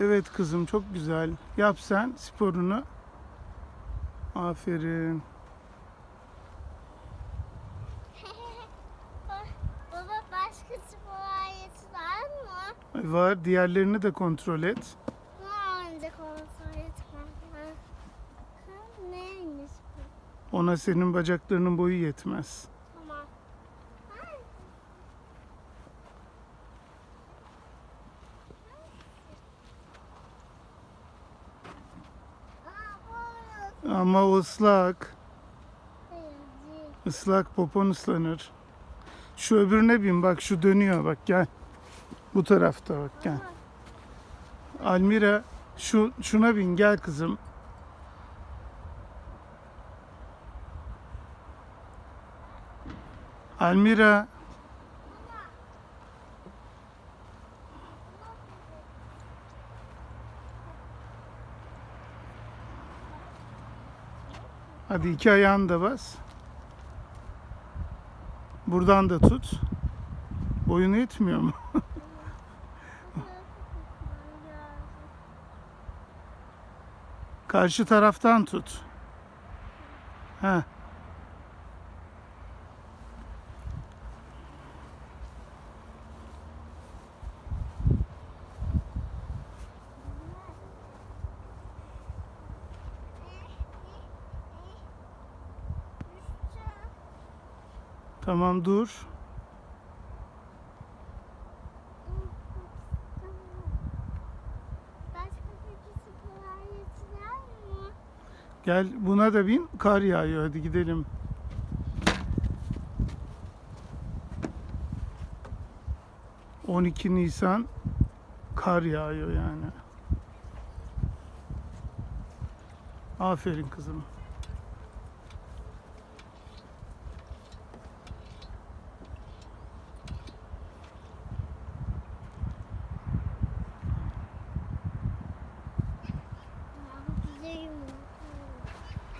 Evet kızım çok güzel. Yap sen sporunu. Aferin. Baba başka spor aleti var mı? Var. Diğerlerini de kontrol et. Önce kontrol etmem. Ha, Neymiş bu? Ona senin bacaklarının boyu yetmez. Tamam. Ay. Aa, bu Ama ıslak. Islak popon ıslanır. Şu öbürüne bin bak şu dönüyor bak gel. Bu tarafta bak gel. Almira şu şuna bin gel kızım. Almira Hadi iki ayağını da bas. Buradan da tut. Boyun yetmiyor mu? Karşı taraftan tut. Ha. Tamam dur. Gel buna da bin. Kar yağıyor. Hadi gidelim. ...12 Nisan... ...kar yağıyor yani. Aferin kızım.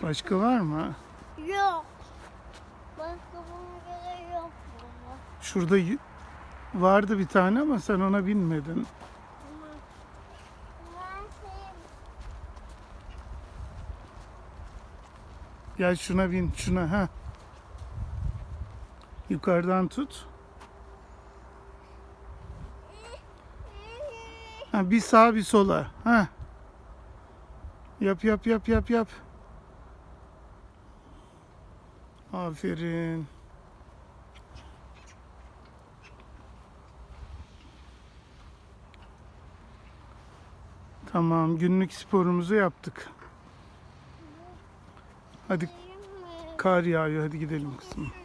Başka var mı? Yok. Başka bana göre yok baba. Şurada vardı bir tane ama sen ona binmedin. Gel şuna bin, şuna ha. Yukarıdan tut. Ha, bir sağa bir sola. Ha. Yap yap yap yap yap. Aferin. Tamam, günlük sporumuzu yaptık. Hadi kar yağıyor, hadi gidelim kızım.